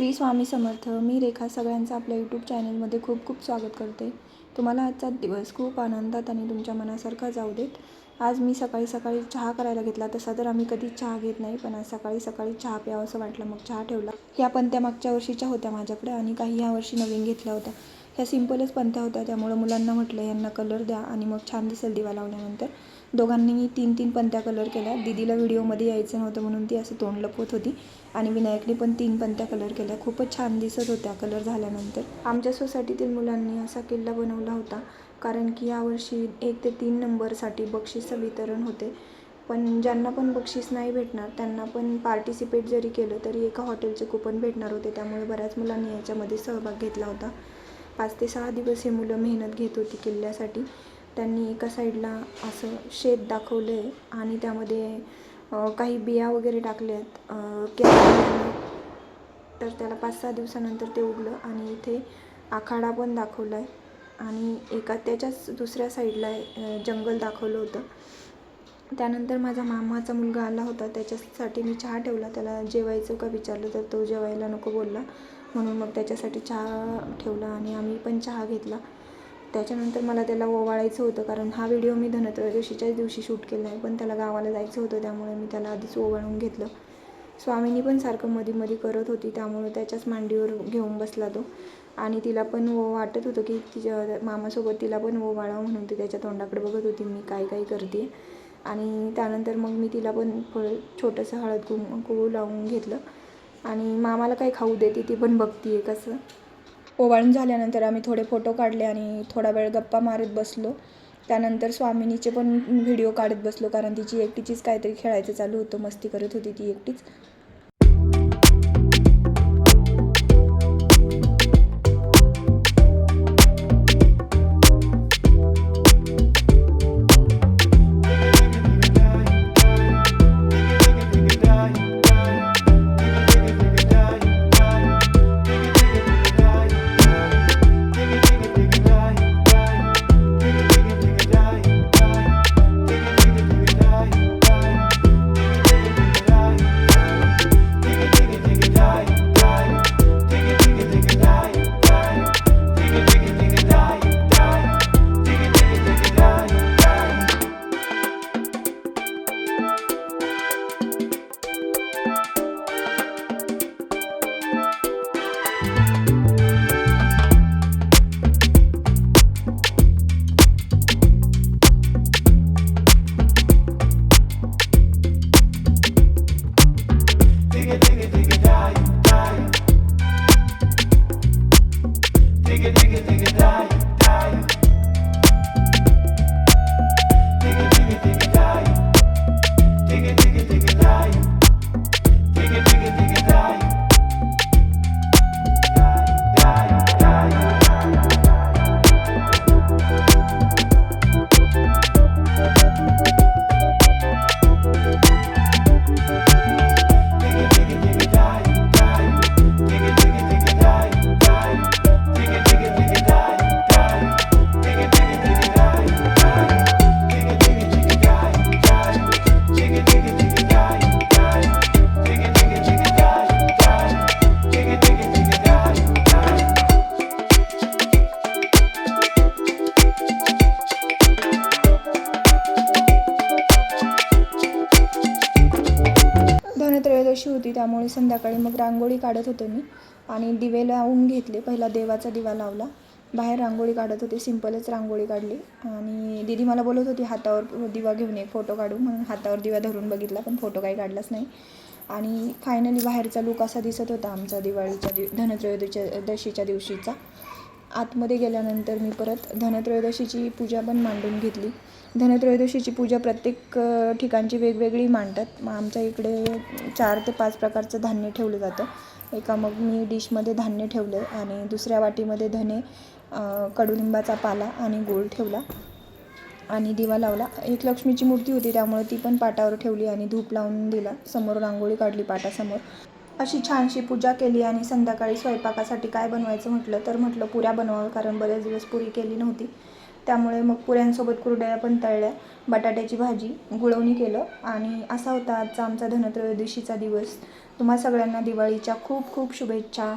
श्री स्वामी समर्थ मी रेखा सगळ्यांचं आपल्या यूट्यूब चॅनलमध्ये खूप खूप स्वागत करते. तुम्हाला आजचा दिवस खूप आनंदात आणि तुमच्या मनासारखा जाऊ देत. आज मी सकाळी सकाळी चहा करायला घेतला तसा तर आम्ही कधीच चहा घेत नाही पण आज सकाळी सकाळी चहा प्यावं असं वाटलं. मग चहा ठेवला. ह्या पण त्या मागच्या वर्षीच्या होत्या माझ्याकडे आणि काही ह्या वर्षी नवीन घेतल्या होत्या. ह्या सिम्पलच पंथ्या होत्या त्यामुळं मुलांना म्हटलं यांना कलर द्या आणि मग छान दिसेल दिवा लावल्यानंतर. दोघांनी तीन तीन पंत्या कलर केल्या. दीदीला व्हिडिओमध्ये यायचं नव्हतं म्हणून ती असं तोंड लपवत होती. आणि विनायकने पण तीन पंत्या कलर केल्या. खूपच छान दिसत होत्या कलर झाल्यानंतर. आमच्या सोसायटीतील मुलांनी असा किल्ला बनवला होता कारण की यावर्षी एक ते तीन नंबरसाठी बक्षिसं वितरण होते. पण ज्यांना पण बक्षीस नाही भेटणार त्यांना पण पार्टिसिपेट जरी केलं तरी एका हॉटेलचे कुपन भेटणार होते. त्यामुळे बऱ्याच मुलांनी याच्यामध्ये सहभाग घेतला होता. पाच ते सहा दिवस हे मुलं मेहनत घेत होती किल्ल्यासाठी. त्यांनी एका साईडला असं शेत दाखवलं आहे आणि त्यामध्ये काही बिया वगैरे टाकल्या आहेत तर त्याला पाच सहा दिवसानंतर ते उगलं आणि इथे आखाडा पण दाखवला आहे आणि एका त्याच्याच दुसऱ्या साईडला जंगल दाखवलं होतं. त्यानंतर माझा मामाचा मुलगा आला होता. त्याच्यासाठी मी चहा ठेवला. त्याला जेवायचं का विचारलं तर तो जेवायला नको बोलला. म्हणून मग त्याच्यासाठी चहा ठेवला आणि आम्ही पण चहा घेतला. त्याच्यानंतर मला त्याला ओवाळायचं होतं कारण हा व्हिडिओ मी धनत्रयोदशीच्याच दिवशी शूट केला आहे. पण त्याला गावाला जायचं होतं त्यामुळे मी त्याला आधीच ओवाळून घेतलं. स्वामीनी पण सारखं मध्ये मध्ये करत होती त्यामुळे त्याच्याच मांडीवर घेऊन बसला तो. आणि तिला पण ओ वाटत होतं की तिच्या मामासोबत तिला पण ओवाळावं म्हणून ती त्याच्या तोंडाकडे बघत होती मी काय काय करते आणि त्यानंतर मग मी तिला पण थोडं छोटंसं हळद कुंकू लावून घेतलं. आणि मामाला काय खाऊ देते ती पण बघती आहे कसं. ओवाळून झाल्यानंतर आम्ही थोडे फोटो काढले आणि थोडा वेळ गप्पा मारत बसलो. त्यानंतर स्वामिनीचे पण व्हिडिओ काढत बसलो कारण तिची एकटीचीच काहीतरी खेळायचं चालू होतं मस्ती करत होती ती एकटीच. धनत्रयोदशी होती त्यामुळे संध्याकाळी मग रांगोळी काढत होते मी आणि दिवे लावून घेतले. पहिला देवाचा दिवा लावला. बाहेर रांगोळी काढत होते सिम्पलच रांगोळी काढली. आणि दिदी मला बोलत होती हातावर दिवा घेऊन एक फोटो काढू. म्हणून हातावर दिवा धरून बघितला पण फोटो काही काढलाच नाही. आणि फायनली बाहेरचा लुक असा दिसत होता आमचा दिवाळीच्या दिव धनत्रयोदशीच्या दशीच्या दिवशीचा. आतमध्ये गेल्यानंतर मी परत धनत्रयोदशीची पूजा पण मांडून घेतली. धनत्रयोदशीची पूजा प्रत्येक ठिकाणची वेगवेगळी मांडतात. मग आमच्या इकडे चार ते पाच प्रकारचं धान्य ठेवलं जातं. एका मग मी डिशमध्ये धान्य ठेवलं आणि दुसऱ्या वाटीमध्ये धने कडुलिंबाचा पाला आणि गोळ ठेवला आणि दिवा लावला. एक लक्ष्मीची मूर्ती होती त्यामुळे ती पण पाटावर ठेवली आणि धूप लावून दिला. समोर रांगोळी काढली पाटासमोर. अशी छानशी पूजा केली आणि संध्याकाळी स्वयंपाकासाठी काय बनवायचं म्हटलं तर म्हटलं पुऱ्या बनवावं कारण बरेच दिवस पुरी केली नव्हती. त्यामुळे मग पुऱ्यांसोबत कुरड्या पण तळल्या. बटाट्याची भाजी गुळवणी केलं आणि असा होता आजचा आमचा धनत्रयोदशीचा दिवस. तुम्हा सगळ्यांना दिवाळीच्या खूप खूप शुभेच्छा.